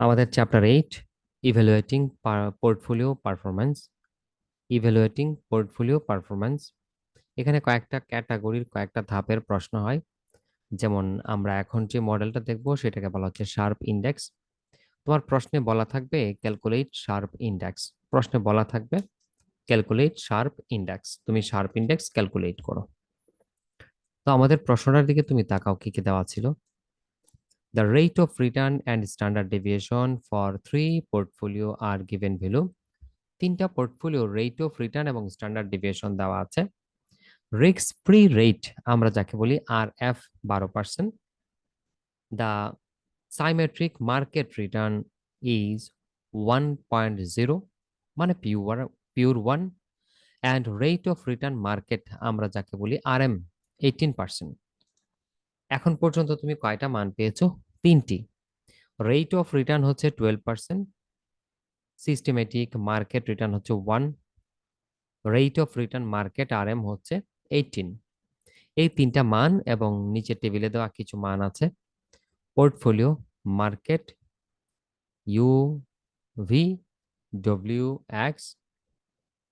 আমাদের chapter eight evaluating portfolio performance evaluating portfolio performance এখানে কয়েকটা ক্যাটাগরির কয়েকটা ধাপের প্রশ্ন হয়। যেমন আমরা এখন যে মডেলটা দেখব, সেটাকে বলা হচ্ছে শার্প ইন্ডেক্স তোমার প্রশ্নে বলা থাকবে ক্যালকুলেট শার্প ইন্ডেক্স প্রশ্নে বলা থাকবে ক্যালকুলেট শার্প ইন্ডেক্স তুমি শার্প ইন্ডেক্স ক্যালকুলেট করো। তো আমাদের প্রশ্নটার দিকে তুমি তাকাও, কি কি দেওয়া ছিল। The rate of return and standard deviation for three portfolio are given value. তিনটা পোর্টফোলিও রেট অফ রিটার্ন এবং স্ট্যান্ডার্ড ডেভিয়েশন দেওয়া আছে। রিক্স ফ্রি রেট আমরা যাকে বলি আর এফ বারো percent the symmetric market return is one point zero মানে pure pure one and rate of return market আমরা যাকে বলি আর এম এইটিন পার্সেন্ট এখন পর্যন্ত তুমি কয়টা মান পেয়েছ? তিনটি। রেট অফ রিটার্ন হচ্ছে twelve percent systematic market return হচ্ছে one rate of return market R M হচ্ছে এইটিন এই তিনটা মান এবং নিচে টেবিলে দেওয়া কিছু মান আছে। Portfolio market U V W X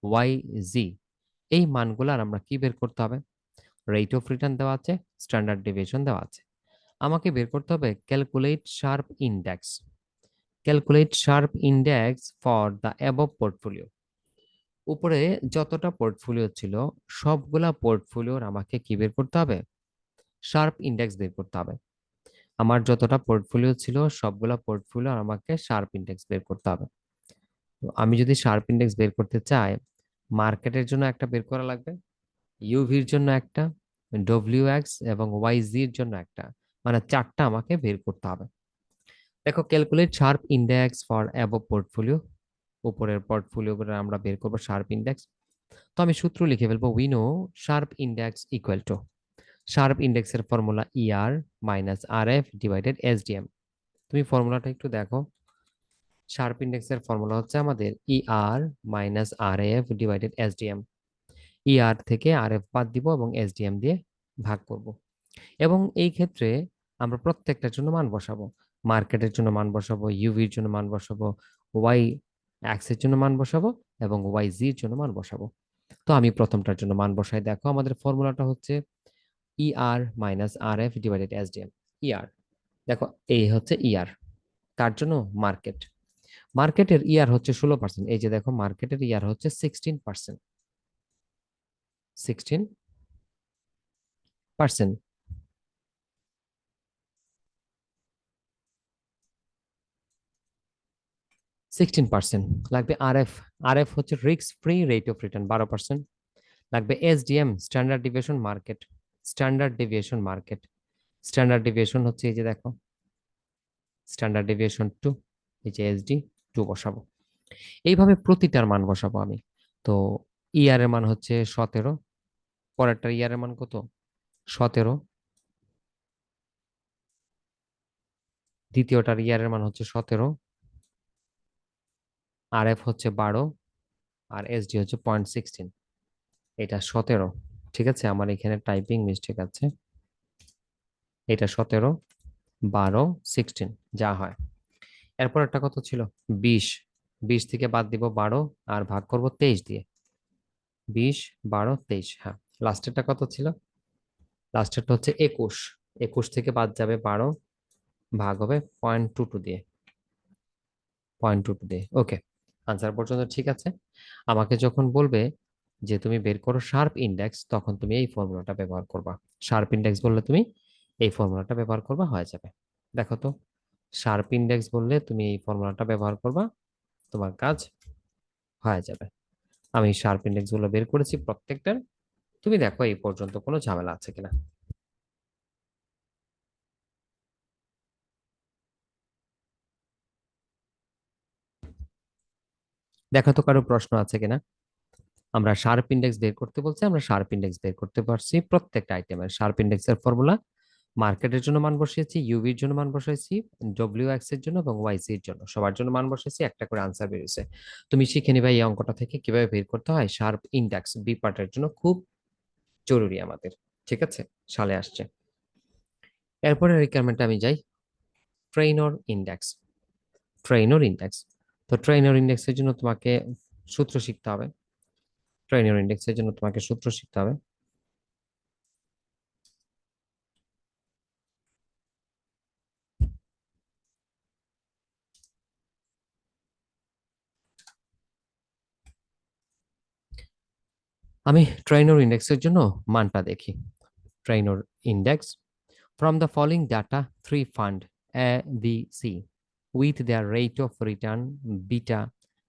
Y Z এই মানগুলার আমরা কি বের করতে হবে? রেট অফ রিটার্ন দেওয়া আছে স্ট্যান্ডার্ড ডেভিয়েশন দেওয়া আছে। আমাকে বের করতে হবে calculate Sharpe index calculate Sharpe index for the above portfolio উপরে যতটা পোর্টফোলিও ছিল, সবগুলা পোর্টফোলিওর আমাকে কি বের করতে হবে? শার্প ইন্ডেক্স বের করতে হবে। আমার যতটা পোর্টফোলিও ছিল, সবগুলা পোর্টফোলিও আমাকে শার্প ইন্ডেক্স বের করতে হবে। আমি যদি শার্প ইন্ডেক্স বের করতে চাই মার্কেটের জন্য একটা বের করা লাগবে। ইউভির জন্য একটা ডব্লিউ এক্স এবং ওয়াইজির জন্য একটা। মানে চারটা আমাকে বের করতে হবে। দেখো calculate Sharpe index for above portfolio উপরের পোর্টফোলিওগুলো আমরা বের করব শার্প ইন্ডেক্স তো আমি সূত্র লিখে ফেলব উইনো Sharpe index equal to Sharpe ইন্ডেক্সের formula ER minus R F divided S SDM তুমি ফর্মুলাটা একটু দেখো। শার্প ইন্ডেক্সের ফর্মুলা হচ্ছে আমাদের ER minus R F divided SDM ER থেকে আর এফ বাদ দিব এবং এসডিএম দিয়ে ভাগ করব। এবং এই ক্ষেত্রে আমরা প্রত্যেকটার জন্য মান বসাবো। মার্কেটের জন্য মান বসাবো ইউভির জন্য মান বসাবো ওয়াই এক্সের জন্য মান বসাবো এবং ওয়াই জির জন্য মান বসাবো। তো আমি প্রথমটার জন্য মান বসাই। দেখো আমাদের ফর্মুলাটা হচ্ছে ER minus R F divided SDM ER দেখো, এই হচ্ছে ইআর কার জন্য? মার্কেট মার্কেটের ইয়ার হচ্ছে ষোলো পার্সেন্ট এই যে দেখো মার্কেটের ইয়ার হচ্ছে sixteen percent sixteen percent sixteen percent লাগবে আর এফ আর এফ হচ্ছে রিক্স ফ্রি রেট অফ রিটার্ন বারো পার্সেন্ট লাগবে SDM standard deviation market standard deviation market standard deviation হচ্ছে এই যে দেখো স্ট্যান্ডার্ড ডেভিয়েশন টু এই যে এসডি টু বসাবো। এইভাবে প্রতিটার মান বসাবো আমি। তো ইয়ার এর মান হচ্ছে সতেরো পরেরটার ইয়ার এর মান কত? সতেরো। দ্বিতীয়টার ইয়ারের মান হচ্ছে সতেরো। আর এফ হচ্ছে বারো আর এসডি হচ্ছে পয়েন্ট সিক্সটিন এটা সতেরো, ঠিক আছে? আমার এখানে টাইপিং মিস্টেক আছে। এটা সতেরো, বারো সিক্সটিন যা হয়। এরপর একটা কত ছিল? বিশ। বিশ থেকে বাদ দিব বারো আর ভাগ করব তেইশ দিয়ে। বিশ, বারো, তেইশ হ্যাঁ। লাস্টেরটা কত ছিল? লাস্টেরটা হচ্ছে একুশ। একুশ থেকে বাদ যাবে বারো, ভাগ হবে পয়েন্ট টু টু দিয়ে। পয়েন্ট টু টু দিয়ে। ওকে আনসার পর্যন্ত ঠিক আছে। আমাকে যখন বলবে যে তুমি বের করো শার্প ইন্ডেক্স তখন তুমি এই ফর্মুলাটা ব্যবহার করবা। শার্প ইন্ডেক্স বললে তুমি এই ফর্মুলাটা ব্যবহার করবা, হয়ে যাবে। দেখো তো শার্প ইন্ডেক্স বললে তুমি এই ফর্মুলাটা ব্যবহার করবা, তোমার কাজ হয়ে যাবে। আমি শার্প ইন্ডেক্সগুলো বের করেছি প্রত্যেকটার। তুমি দেখো এই পর্যন্ত কোনো ঝামেলা আছে কিনা। দেখো তো কারও প্রশ্ন আছে কিনা। আমরা শার্প ইন্ডেক্স বের করতে বলছি, আমরা শার্প ইন্ডেক্স বের করতে পারছি প্রত্যেকটা আইটেমের শার্প ইন্ডেক্সের ফর্মুলা মার্কেটের জন্য মান বসিয়েছি ইউভির জন্য মান বসাইছি ডব্লিউ এক্সের জন্য এবং ওয়াইসি এর জন্য। সবার জন্য মান বসেছি একটা করে আনসার বেরিয়েছে তুমি শিখে নিবে এই অঙ্কটা থেকে কীভাবে বের করতে হয়। শার্প ইন্ডেক্স বি পার্টের জন্য খুব জরুরি আমাদের, ঠিক আছে? সালে আসছে। এরপরে রিকোয়ারমেন্ট আমি যাই। ট্রেইনর ইন্ডেক্স ট্রেইনর ইন্ডেক্স তো ট্রেইনর ইন্ডেক্সের জন্য তোমাকে সূত্র শিখতে হবে। ট্রেইনর ইন্ডেক্সের জন্য তোমাকে সূত্র শিখতে হবে। আমি ট্রেইনর ইন্ডেক্সের জন্য মানটা দেখি। Treynor index from the following data three fund A B C with their rate of return beta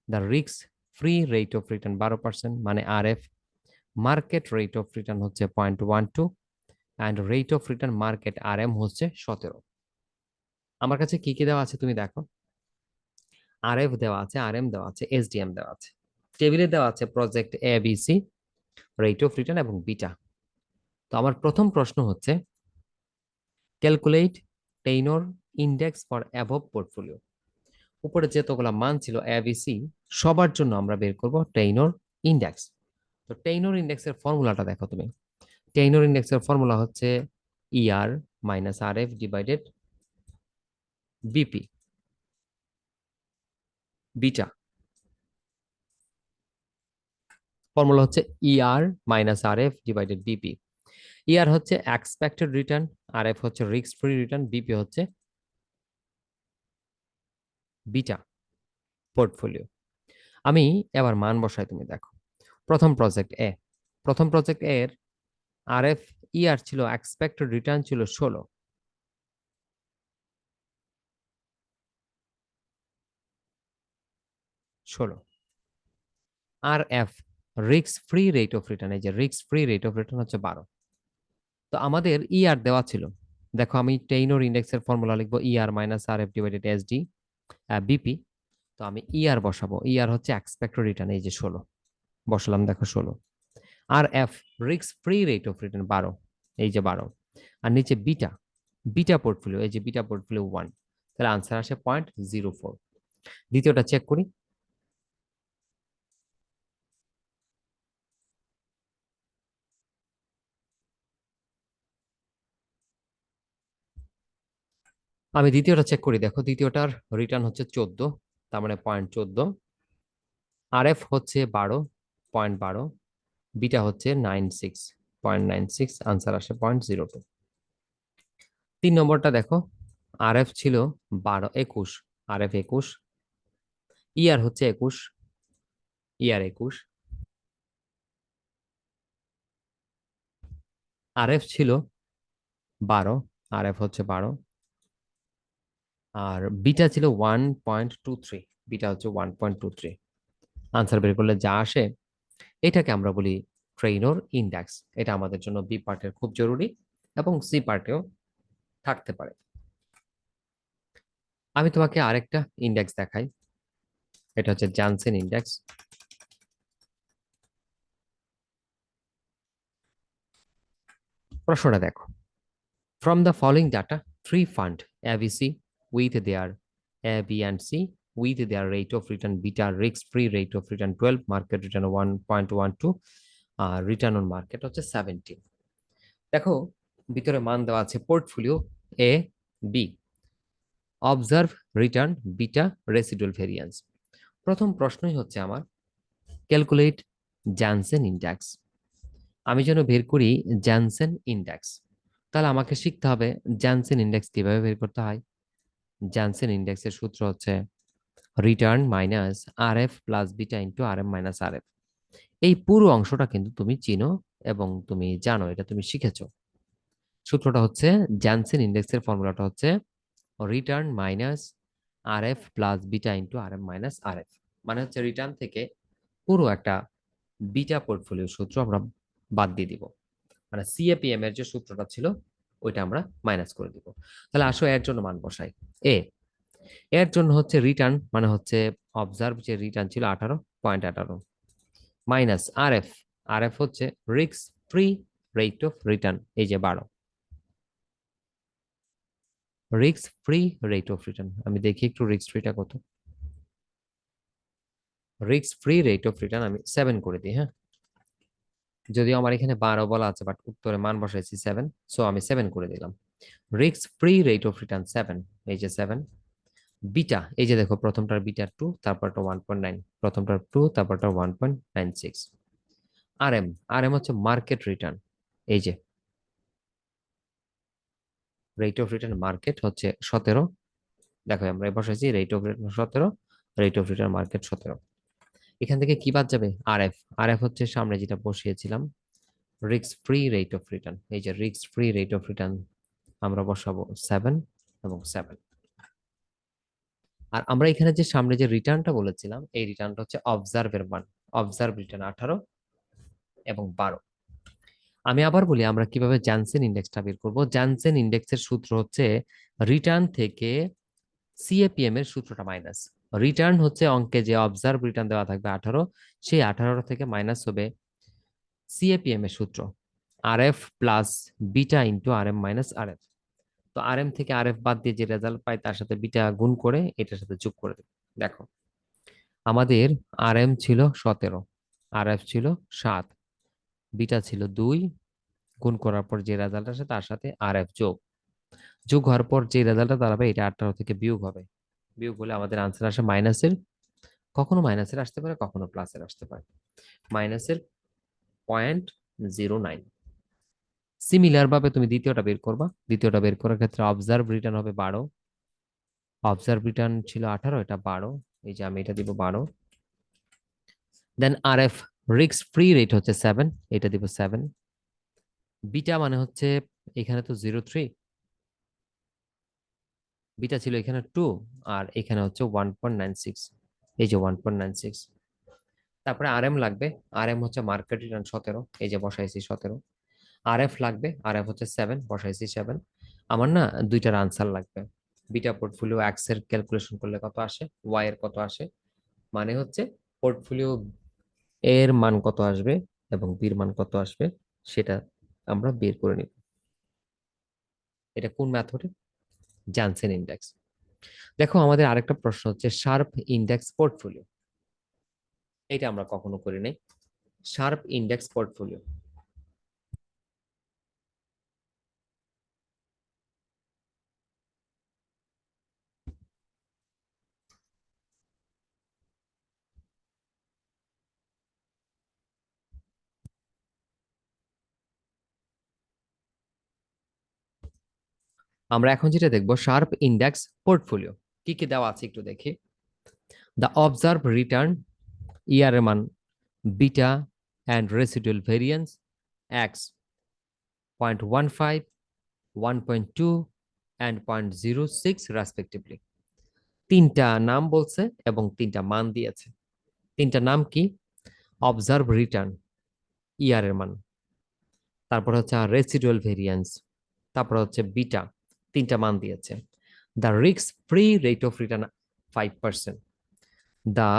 the রিক্স ফ্রি রেট অফ রিটার্ন বারো পার্সেন্ট মানে R F market rate of return হচ্ছে point one two and rate of return market R M হচ্ছে সতেরো। আমার কাছে কি কি দেওয়া আছে তুমি দেখো। আর এফ দেওয়া আছে আর এম দেওয়া আছে এসডিএম দেওয়া আছে। টেবিলে দেওয়া আছে project A B C rate of return এবং বিটা তো আমার প্রথম প্রশ্ন হচ্ছে calculate Treynor index for above portfolio উপরে যতগুলো মান ছিল এবিসি সবার জন্য আমরা বের করব টেইনর ইন্ডেক্স তো টেইনর ইন্ডেক্সের ফর্মুলাটা দেখো তুমি। টেইনর ইন্ডেক্সের ফর্মুলা হচ্ছে ER minus R F divided BP beta formula হচ্ছে ER minus R F divided BP ER হচ্ছে এক্সপেক্টেড রিটার্ন আর এফ হচ্ছে রিস্ক ফ্রি রিটার্ন বিপি হচ্ছে বিটা পোর্টফোলিও আমি এবার মান বসাই, তুমি দেখো। প্রথম প্রজেক্ট এ প্রথম প্রজেক্ট এর আর এফ ইআর ছিল এক্সপেক্টেড রিটার্ন ছিল ষোলো। ষোলো। আর এফ রিক্স ফ্রি রেট অফ রিটার্ন এই যে রিক্স ফ্রি রেট অফ রিটার্ন হচ্ছে বারো। তো আমাদের ইআর দেওয়া ছিল। দেখো আমি টেইনর ইন্ডেক্সের ফর্মুলা লিখব ER minus R F divided S D BP তো আমি ইআর বসাবো। ইআর হচ্ছে এক্সপেক্টেড রিটার্ন এই যে ষোলো। বসালাম, দেখো ষোলো। আর এফ রিক্স ফ্রি রেট অফ রিটার্ন বারো। এই যে বারো। আর নিচে বিটা বিটা পোর্টফোলিও এই যে বিটা পোর্টফোলিও ওয়ান তাহলে আনসার আসে পয়েন্ট জিরো ফোর দ্বিতীয়টা চেক করি। আমি দ্বিতীয়টা চেক করি। দেখো, দ্বিতীয়টার রিটার্ন হচ্ছে চোদ্দ, তার মানে পয়েন্ট চোদ্দ। আর এফ হচ্ছে বারো পয়েন্ট বারো। বিটা হচ্ছে nine six point nine six answer আসে পয়েন্ট জিরো টু তিন নম্বরটা দেখো আর এফ ছিল বারো, একুশ। আর এফ একুশ ইয়ার হচ্ছে একুশ ইয়ার একুশ। আর এফ ছিল বারো আর এফ হচ্ছে বারো। আর বিটা ছিল one point two three beta হচ্ছে one point two three answer বের করলে যা আসে, এটাকে আমরা বলি ট্রেইনর ইন্ডেক্স এটা আমাদের জন্য বি পার্টের খুব জরুরি এবং সি পার্টেও থাকতে পারে। আমি তোমাকে আরেকটা ইন্ডেক্স দেখাই। এটা হচ্ছে জানসেন ইন্ডেক্স প্রশ্নটা দেখো। From the following data three fund ABC with their A, B, and C with their rate of return beta risk-free rate of return 12, market return 1.12, uh, return on market হচ্ছে 17 দেখো ভিতরে মান দেওয়া আছে portfolio A B observe return beta residual variance প্রথম প্রশ্নই হচ্ছে আমার ক্যালকুলেট জ্যানসেন ইন্ডেক্স আমি যেন বের করি জ্যানসেন ইন্ডেক্স তাহলে আমাকে শিখতে হবে জ্যানসেন ইন্ডেক্স কীভাবে বের করতে হয়। জানসেন ইন্ডেক্সের সূত্র হচ্ছে return minus R F plus beta into R M minus R F এই পুরো অংশটা কিন্তু তুমি চিনো এবং তুমি জানো, এটা তুমি শিখেছ। সূত্রটা হচ্ছে জানসেন ইন্ডেক্সের ফর্মুলাটা হচ্ছে return minus R F plus beta into R M minus R F মানে হচ্ছে রিটার্ন থেকে পুরো একটা বিটা পোর্টফোলিও সূত্র আমরা বাদ দিয়ে দিব। মানে সিএপিএম এর যে সূত্রটা ছিল ওইটা আমরা মাইনাস করে দিব। তাহলে আসো এর জন্য মান বসাই। এ এর জন্য হচ্ছে রিটার্ন মানে হচ্ছে অবজার্ভ যে রিটার্ন ছিল আঠারো পয়েন্ট আঠারো। Minus R F R F হচ্ছে রিক্স ফ্রি রেট অফ রিটার্ন এই যে বারো। রিক্স ফ্রি রেট অফ রিটার্ন আমি দেখি একটু রিক্স ফ্রিটা কত। রিক্স ফ্রি রেট অফ রিটার্ন আমি সেভেন করে দিই হ্যাঁ? যদিও আমার এখানে বারো বলা আছে বাট উত্তরে মান বসাইছি সেভেন সো আমি সেভেন করে দিলাম। রিক্স free rate of return seven এই যে সেভেন বিটা এই যে দেখো, প্রথমটার বিটা টু তারপরটা ওয়ান পয়েন্ট নাইন প্রথমটার টু তারপরটা one point nine six R M R M হচ্ছে মার্কেট রিটার্ন এই যে। রেট অফ রিটার্ন মার্কেট হচ্ছে সতেরো। দেখো, আমরা বসাইছি রেট অফ রিটার্ন সতেরো রেট অফ রিটার্ন মার্কেট সতেরো। এখান থেকে কি বাদ যাবে? আর এফ আর এফ হচ্ছে সামনে যেটা বসিয়েছিলাম। রিক্স ফ্রি রেট অফ রিটার্ন। এই যে রিক্স ফ্রি রেট অফ রিটার্ন আমরা বসাবো সেভেন এবং সেভেন। আর আমরা এখানে যে সামনে যে রিটার্নটা বলেছিলাম, এই রিটার্নটা হচ্ছে অবজার্ভের মান। অবজার্ভ রিটার্ন আঠারো এবং বারো। আমি আবার বলি, আমরা কীভাবে জানসেন ইন্ডেক্সটা বের করব? জানসেন ইন্ডেক্সের সূত্র হচ্ছে রিটার্ন থেকে সিএপিএম এর সূত্রটা মাইনাস রিটার্ন হচ্ছে অঙ্কে যে অবজার্ভ রিটার্ন দেওয়া থাকবে আঠারো, সেই আঠারো থেকে মাইনাস হবে সিএপিএম এর সূত্র। R F plus beta into R M minus R F তো আর এম থেকে আর এফ বাদ দিয়ে যে রেজাল্ট পাই তার সাথে বিটা গুণ করে এটার সাথে যোগ করে দেবে। দেখো, আমাদের আর এম ছিল সতেরো আর এফ ছিল সাত বিটা ছিল দুই, গুণ করার পর যে রেজাল্ট আসে তার সাথে আর এফ যোগ। যোগ হওয়ার পর যে রেজাল্টটা দাঁড়াবে, এটা আঠারো থেকে বিয়োগ হবে। বিয়োগ হলে আমাদের আনসার আসে মাইনাসের কখনো মাইনাসের আসতে পারে, কখনো প্লাসের আসতে পারে। মাইনাসের পয়েন্ট জিরো নাইন সিমিলার ভাবে তুমি দ্বিতীয়টা বের করবা। দ্বিতীয়টা বের করার ক্ষেত্রে অবজার্ভ রিটার্ন হবে বারো। অবজার্ভ রিটার্ন ছিল আঠারো, এটা বারো। এই যে আমি এটা দিব বারো। দেন আর এফ রিক্স ফ্রি রেট হচ্ছে সেভেন এটা দিব সেভেন বিটা মানে হচ্ছে এখানে তো জিরো থ্রি বিটা ছিল এখানে টু আর এখানে হচ্ছে ওয়ান পয়েন্ট নাইন সিক্স এই যে ওয়ান পয়েন্ট নাইন সিক্স তারপরে আর এম লাগবে। আর এম হচ্ছে মার্কেট রিটার্ন সতেরো। এই যে বসাইছি সতেরো। আর এফ লাগবে। আর এফ হচ্ছে সেভেন বসাইছি সেভেন আমার না দুইটার আনসার লাগবে। বিটা পোর্টফোলিও এক্সের ক্যালকুলেশন করলে কত আসে? ওয়াই এর কত আসে? মানে হচ্ছে পোর্টফোলিও এর মান কত আসবে এবং বির মান কত আসবে সেটা আমরা বের করে নিব। এটা কোন মেথডে জানসেন ইন্ডেক্স দেখো, আমাদের আরেকটা প্রশ্ন হচ্ছে শার্প ইন্ডেক্স পোর্টফোলিও এটা আমরা কখনো করি নাই। শার্প ইন্ডেক্স পোর্টফোলিও আমরা এখন যেটা দেখব শার্প ইন্ডেক্স পোর্টফোলিও কি কি দেওয়া আছে একটু দেখি। দ্য অবজার্ভ রিটার্ন ইয়ার মান beta and residual variance X point one five one point two and point zero six respectively তিনটা নাম বলছে এবং তিনটা মান দিয়েছে। তিনটা নাম কি? অবজার্ভ রিটার্ন ইয়ার এর মান। তারপর হচ্ছে রেসিডুয়াল ভেরিয়েন্স তারপর হচ্ছে বিটা তিনটা মান দিয়েছে। দ্য রিক্স free rate of return five percent the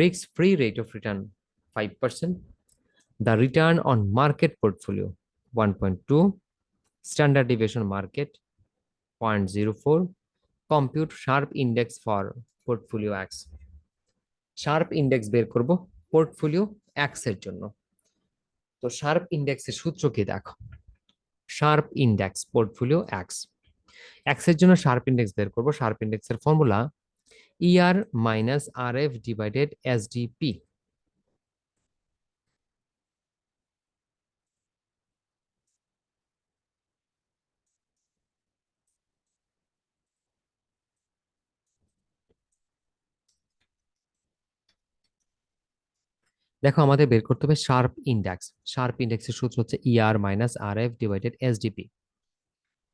রিক্স free rate of return five percent the return on market portfolio one point two standard division market point zero four compute sharp index for portfolio অ্যাক্স sharp index বের করব portfolio অ্যাক্সের জন্য। তো sharp ইন্ডেক্সের সূত্র কি দেখো? Sharpe index portfolio এক্সের জন্য শার্প ইন্ডেক্স বের করব। Sharpe ইন্ডেক্সের formula ER minus R F divided S SDP দেখো আমাদের বের করতে হবে শার্প ইন্ডেক্স শার্প ইন্ডেক্সের সূত্র হচ্ছে ER minus R F divided SDP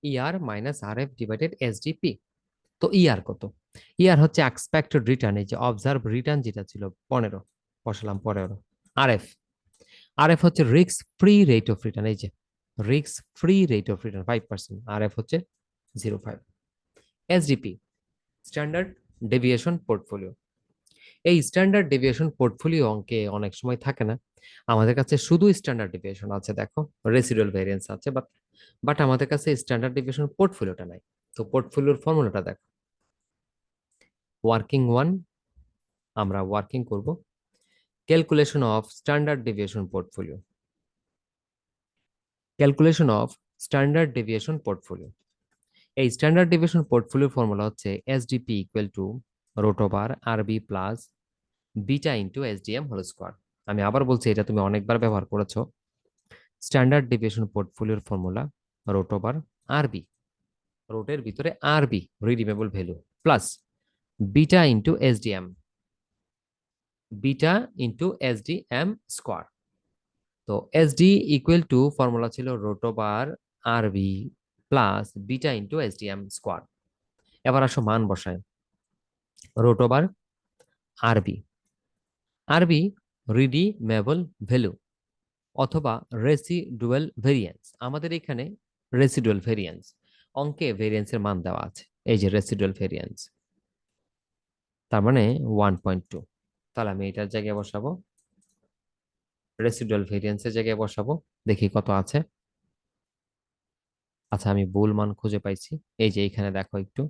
ER minus R F divided SDP তো ইআর কত? ইয়ার হচ্ছে এক্সপেক্টেড রিটার্ন এই যে অবজার্ভ রিটার্ন যেটা ছিল, পনেরো। বসালাম পনেরো। আর এফ আর এফ হচ্ছে রিক্স ফ্রি রেট অফ রিটার্ন এই যে রিক্স free rate of return five percent R F হচ্ছে zero five SDP standard deviation portfolio এই স্ট্যান্ডার্ড ডেভিয়েশন পোর্টফোলিও অঙ্কে অনেক সময় থাকে না। আমাদের কাছে শুধু স্ট্যান্ডার্ড ডেভিয়েশন আছে, দেখো। রেসিডুয়াল ভেরিয়েন্স আছে বাট বাট আমাদের কাছে স্ট্যান্ডার্ড ডেভিয়েশন পোর্টফোলিওটা নাই। তো পোর্টফোলিওর ফর্মুলাটা দেখো। ওয়ার্কিং ওয়ান আমরা ওয়ার্কিং করব। Calculation of standard deviation portfolio calculation of standard deviation portfolio এই স্ট্যান্ডার্ড ডিভিশন পোর্টফোলিও ফর্মুলা হচ্ছে SDP equal to root over RB plus beta into SDM whole square আমি আবার বলছি, এটা তুমি অনেকবার ব্যবহার করেছ। স্ট্যান্ডার্ড ডিভিশন পোর্টফোলিওর ফর্মুলা রোটোবার আরবি রোটের ভিতরে RB redeemable value plus beta into SDM beta into SDM square তো এসডি ইকুয়াল টু ফর্মুলা ছিল root over RB plus beta into SDM square এবার আসো মান বসায় root over RB RB redeemable value অথবা residual variance আমাদের এখানে residual variance অঙ্কে ভেরিয়েন্সের মান দেওয়া আছে, এই যে রেসিডুয়াল ভেরিয়েন্স তার মানে ওয়ান পয়েন্ট টু তাহলে আমি এটার জায়গায় বসাবো। রেসিডুয়াল ভেরিয়েন্সের জায়গায় বসাবো, দেখি কত আছে। আচ্ছা আমি ভুল মান খুঁজে পাইছি। এই যে এখানে দেখো একটু।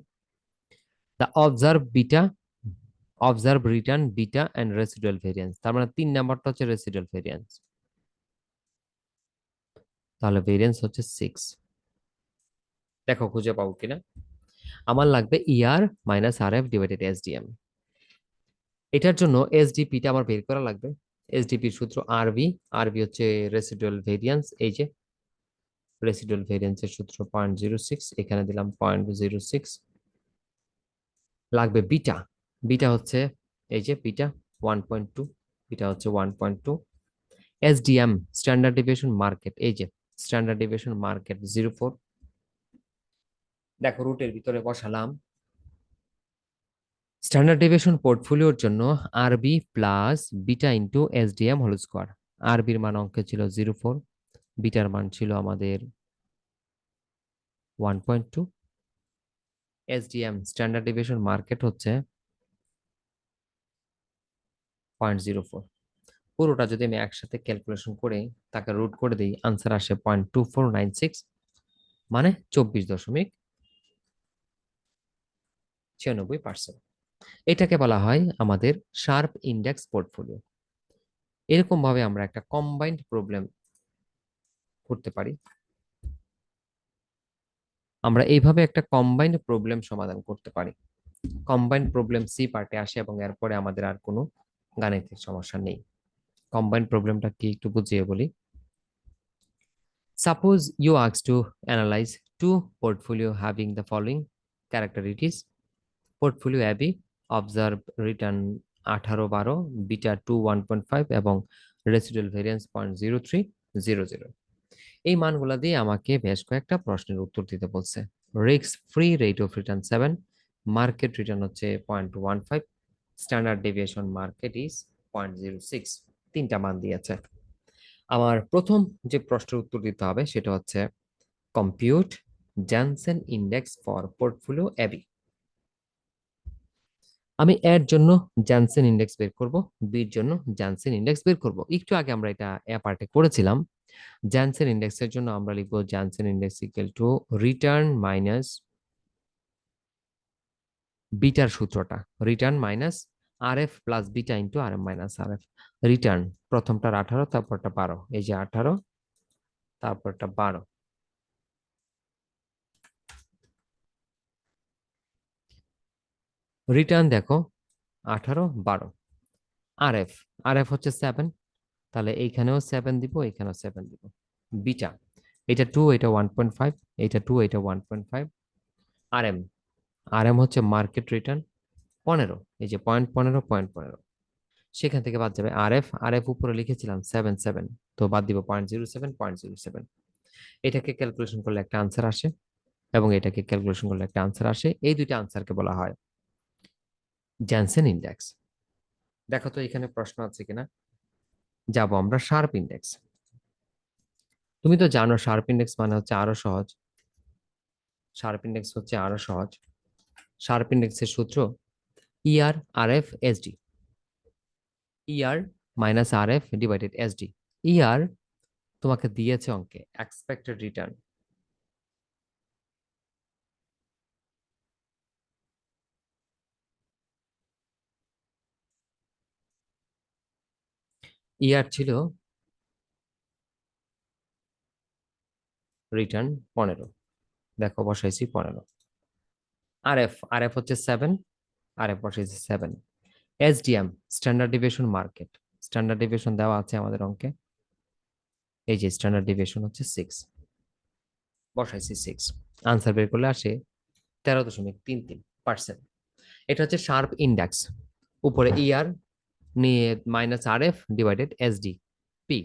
The observe beta observe return beta and residual variance তার মানে তিন নাম্বারটা হচ্ছে রেসিডুয়াল ভেরিয়েন্স তাহলে ভেরিয়েন্স হচ্ছে সিক্স দেখো খুঁজে পাবো কিনা? আমার লাগবে minus R F divided SDM এটার জন্য এসডিপিটা আমার বের করা লাগবে। এসডিপির সূত্র আরবি আরবি হচ্ছে রেসিডুয়াল ভেরিয়েন্স এই যে রেসিডুয়াল ভেরিয়েন্সের সূত্র পয়েন্ট জিরো সিক্স এখানে দিলাম পয়েন্ট জিরো সিক্স লাগবে বিটা। বিটা হচ্ছে এই যে beta one point two beta হচ্ছে one point two SDM standard deviation market এই যে standard deviation market zero four দেখো রুটের ভিতরে বসালাম। স্ট্যান্ডার্ড ডেভিয়েশন পোর্টফোলিওর জন্য RB plus beta into SDM whole square আরবির মান অঙ্কে ছিল জিরো ফোর বিটার মান ছিল আমাদের one point two SDM standard division market হচ্ছে পয়েন্ট জিরো ফোর পুরোটা যদি আমি একসাথে ক্যালকুলেশন করে, তাকে রুট করে দিই আনসার আসে point two four nine six মানে চব্বিশ দশমিক ছিয়ানব্বই পার্সেন্ট এটাকে বলা হয় আমাদের শার্প ইন্ডেক্স পোর্টফোলিও এরকম ভাবে আমরা একটা কম্বাইন্ড প্রবলেম করতে পারি। আমরা এইভাবে একটা কম্বাইন্ড প্রবলেম সমাধান করতে পারি। কম্বাইন্ড প্রবলেম সি পার্টে আসে এবং এরপরে আমাদের আর কোনো গাণিতিক সমস্যা নেই। কম্বাইন্ড প্রবলেমটা কি একটু বুঝিয়ে বলি। Suppose you আক্স to analyze two portfolio having the following characteristics portfolio AB observe return আঠারো বারো beta two one point five এবং residual variance point zero three zero zero এই মানগুলো দিয়ে আমাকে বেশ কয়েকটা প্রশ্নের উত্তর দিতে বলছে। রিক্স free rate of return seven market return হচ্ছে point one five standard deviation market is point zero six তিনটা মান দিয়েছে। আমার প্রথম যে প্রশ্নের উত্তর দিতে হবে সেটা হচ্ছে compute Jensen index for portfolio AB আমি এর জন্য জ্যানসেন ইন্ডেক্স বের করব বির জন্য জ্যানসেন ইন্ডেক্স বের করব। একটু আগে আমরা এটা এ পার্টে করেছিলাম জ্যানসেন ইন্ডেক্সের জন্য আমরা লিখব Jensen index equal to return minus bitter সূত্রটা। Return minus R F plus beta into R F minus R F return প্রথমটার আঠারো, তারপরটা বারো। এই যে আঠারো, তারপরটা বারো। রিটার্ন দেখো, আঠারো, বারো। আর এফ আর এফ হচ্ছে সেভেন তাহলে এইখানেও সেভেন দিব এখানেও সেভেন দিব। বিটা এটা টু এটা ওয়ান পয়েন্ট ফাইভ এটা টু এটা one point five R M R M হচ্ছে মার্কেট রিটার্ন পনেরো, এই যে পয়েন্ট পনেরো পয়েন্ট পনেরো। সেখান থেকে বাদ যাবে আর এফ আর এফ উপরে লিখেছিলাম সেভেন সেভেন তো বাদ দিব point zero seven point zero seven এটাকে ক্যালকুলেশন করলে একটা আনসার আসে, এবং এটাকে ক্যালকুলেশন করলে একটা আনসার আসে, এই দুইটা আনসারকে বলা হয় জ্যানসেন ইন্ডেক্স দেখো তো এখানে প্রশ্ন আছে কিনা? যাব আমরা শার্প ইন্ডেক্স তুমি তো জানো শার্প ইন্ডেক্স মানে হচ্ছে আরও সহজ। শার্প ইন্ডেক্স হচ্ছে আরও সহজ। শার্প ইন্ডেক্সের সূত্র ER R F SD ER minus R F divided SD ER তোমাকে দিয়েছে অঙ্কে। এক্সপেক্টেড রিটার্ন ইয়ার ছিল রিটার্ন পনেরো। দেখো বসাইছি পনেরো। আর এফ আর এফ হচ্ছে সেভেন আর এফ বসেছে seven SDM standard division market standard division দেওয়া আছে আমাদের অঙ্কে। এই যে স্ট্যান্ডার্ড ডিভিশন হচ্ছে সিক্স বসাইছি সিক্স আনসার বের করলে আসে তেরো দশমিক তিন তিন পার্সেন্ট এটা হচ্ছে শার্প ইন্ডেক্স উপরে ইয়ার নিয়ে minus R F divided S D P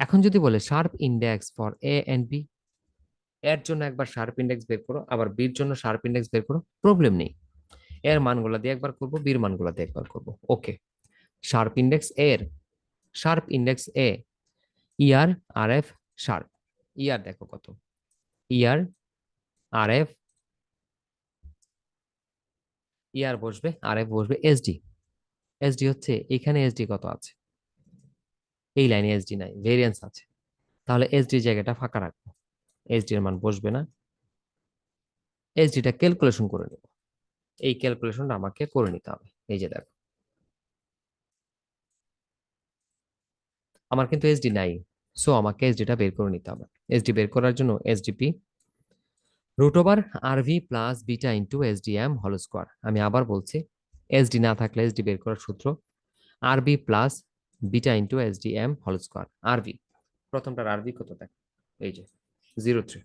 এখন যদি বলে Sharpe index for A and B এর জন্য একবার শার্প ইন্ডেক্স বের করো, আবার বির জন্য শার্প ইন্ডেক্স বের করো প্রবলেম নেই। এর মানগুলো দিয়ে একবার করব বির মানগুলো দিয়ে একবার করব। ওকে শার্প ইন্ডেক্স এর Sharpe index A ER R F Sharpe ER দেখো কত। ইয়ার আর এফ ইয়ার বসবে আর এফ বসবে এসডি এসডি হচ্ছে এখানে এসডি কত আছে এই লাইনে এসডি নাই ভেরিয়েন্স আছে তাহলে এসডি জায়গাটা ফাঁকা রাখব এসডি এর মান বসবে না এসডিটা ক্যালকুলেশন করে নেব এই ক্যালকুলেশনটা আমাকে করে নিতে হবে এই যে দেখো আমার কিন্তু এসডি নাই সো আমাকে এসডিটা বের করে নিতে হবে এসডি বের করার জন্য SDP root over RV plus beta into SDM whole square আমি আবার বলছি এসডি না থাকলে এসডি বের করার সূত্র RB plus beta into SDM whole square RV প্রথমটার আরভি কত দেখ? এই যে zero three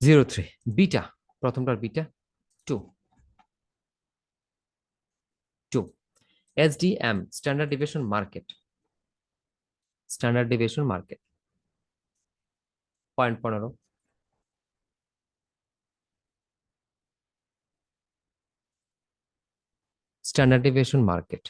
zero three beta প্রথমটার beta two two SDM standard division market standard division market point পনেরো। স্ট্যান্ডার্ড ডিভিয়েশন মার্কেট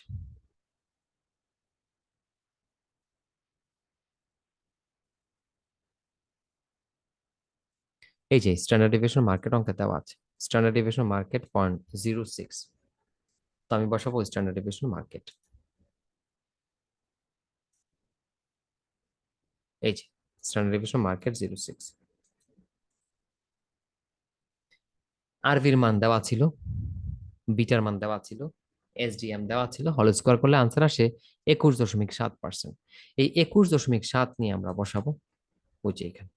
এই যে স্ট্যান্ডার্ড ডিভিয়েশন মার্কেট অঙ্কে দেওয়া আছে। Standard deviation market point zero six তো আমি বসাবো স্ট্যান্ডার্ড ডিভিয়েশন মার্কেট এই যে standard deviation market zero six আরভির মান দেওয়া ছিল বিটার মান দেওয়া ছিল এসডিএম দেওয়া ছিল হল স্কোয়ার করলে আনসার আসে একুশ দশমিক সাত পার্সেন্ট এই একুশ দশমিক সাত নিয়ে আমরা বসাবো যে এখানে।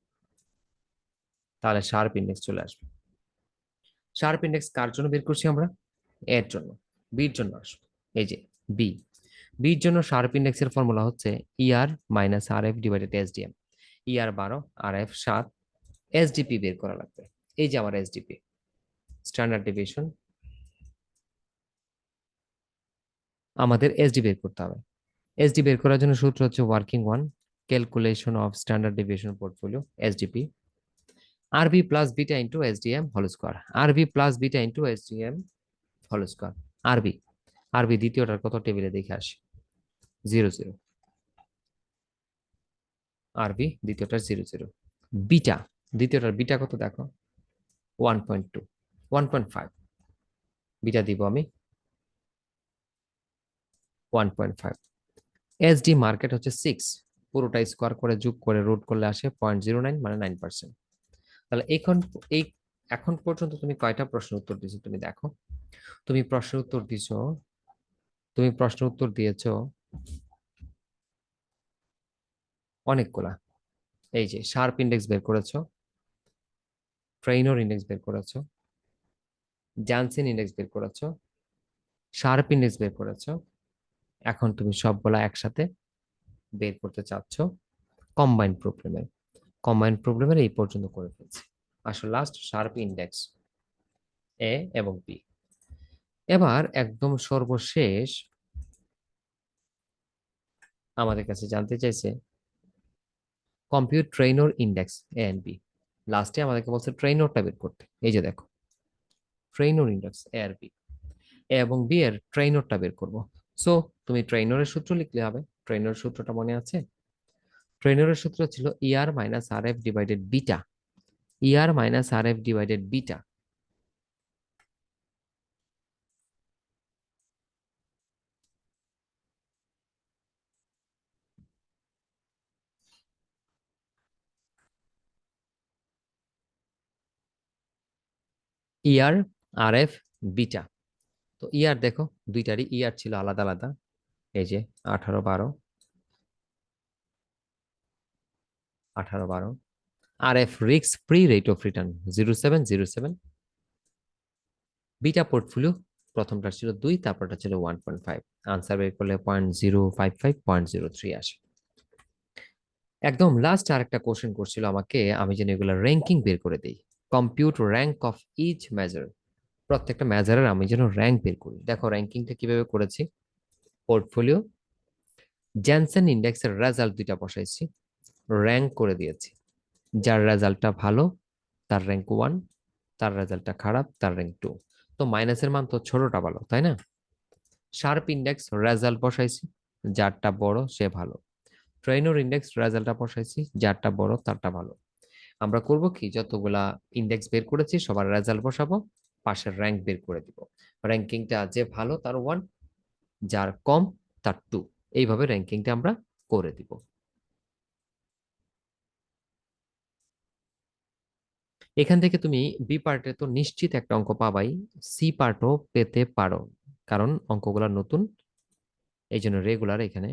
তাহলে শার্প ইন্ডেক্স চলে আসবে। শার্প ইন্ডেক্স কার জন্য বের করছি আমরা? এর জন্য বির জন্য আসবে। এই যে বি বির জন্য শার্প ইন্ডেক্সের ফর্মুলা হচ্ছে ER minus R F divided SDM ER বারো আর এফ সাত এসডিপি বের করা লাগবে। এই যে আমার এসডিপি স্ট্যান্ডার্ড ডিভিশন আমাদের এসডি বের করতে হবে। এসডি বের করার জন্য সূত্র হচ্ছে working one calculation of standard division portfolio SDP RB plus beta into SDM whole square R RB plus beta into SDM whole square R RB RB দ্বিতীয়টার কত টেবিলে দেখে আসি। জিরো জিরো আরবি দ্বিতীয়টার জিরো জিরো বিটা দ্বিতীয়টার beta কত দেখো? One point two one point five beta দিব আমি one point five SD market হচ্ছে সিক্স পুরোটা স্কোয়ার করে, যোগ করে রুট করলে আসে পয়েন্ট জিরো নাইন মানে নাইন পার্সেন্ট তাহলে এখন, এই, এখন পর্যন্ত তুমি কয়টা প্রশ্নের উত্তর দিছো তুমি দেখো। তুমি প্রশ্নের উত্তর দিছো তুমি প্রশ্নের উত্তর দিয়েছ অনেকগুলা। এই যে শার্প ইন্ডেক্স বের করেছ ট্রেইনর ইন্ডেক্স বের করেছ জ্যানসিন ইন্ডেক্স বের করেছ শার্প ইন্ডেক্স বের করেছ এখন তুমি সবগুলা একসাথে বের করতে চাচ্ছ কম্বাইন প্রবলেমের কম্বাইন প্রবলেমের এই পর্যন্ত করে ফেলছি। আসলে লাস্ট শার্প ইন্ডেক্স এ এবং বি এবার একদম সর্বশেষ আমাদের কাছে জানতে চাইছে compute Treynor index A and B লাস্টে আমাদেরকে বলছে ট্রেইনরটা বের করতে। এই যে দেখো ট্রেইনর index A R B A এবং বি এর ট্রেইনরটা বের করব। সো তুমি ট্রেইনরের সূত্র লিখলে হবে। ট্রেইনরের সূত্রটা মনে আছে? ট্রেইনরের সূত্র ছিল ER minus R F divided beta ER minus R F divided beta ER R F beta তো ইয়ার দেখো, দুইটারই ইয়ার ছিল আলাদা আলাদা। এই যে আঠারো বারো। আঠারো বারো। আর এফ রিক্স free rate of return zero seven zero seven beta portfolio প্রথমটা ছিল দুই, তারপরটা ছিল ওয়ান পয়েন্ট ফাইভ আনসার বের করলে point zero five five point zero three আসে। একদম লাস্ট আরেকটা কোশ্চেন করছিল আমাকে, আমি যেন এগুলো র্যাঙ্কিং বের করে দিই। Compute rank of each measure প্রত্যেকটা মেজারের আমি যেন র্যাঙ্ক বের করি। দেখো র্যাঙ্কিংটা কীভাবে করেছি? পোর্টফোলিও জ্যানসেন ইন্ডেক্সের রেজাল্ট দুইটা বসাইছি। র্যাঙ্ক করে দিয়েছি। যার রেজাল্টটা ভালো, তার র্যাঙ্ক ওয়ান তার রেজাল্টটা খারাপ, তার র্যাঙ্ক টু তো মাইনাসের মান তো ছোটটা ভালো, তাই না? শার্প ইন্ডেক্স রেজাল্ট বসাইছি, যারটা বড় সে ভালো। ট্রেনোর ইন্ডেক্স রেজাল্টটা বসাইছি, যারটা বড় তারটা ভালো। আমরা করব কি? যতগুলা ইন্ডেক্স বের করেছি, সবার রেজাল্ট বসাবো। পাশের র্যাঙ্ক বের করে দিব। র্যাঙ্কিংটা যে ভালো, তার ওয়ান যার কম, তার টু এইভাবে র্যাঙ্কিংটা আমরা করে দিব। এখান থেকে তুমি বি পার্টে তো নিশ্চিত একটা অঙ্ক পাবাই সি পার্টও পেতে পারো। কারণ অঙ্কগুলা নতুন এই জন্য রেগুলার এখানে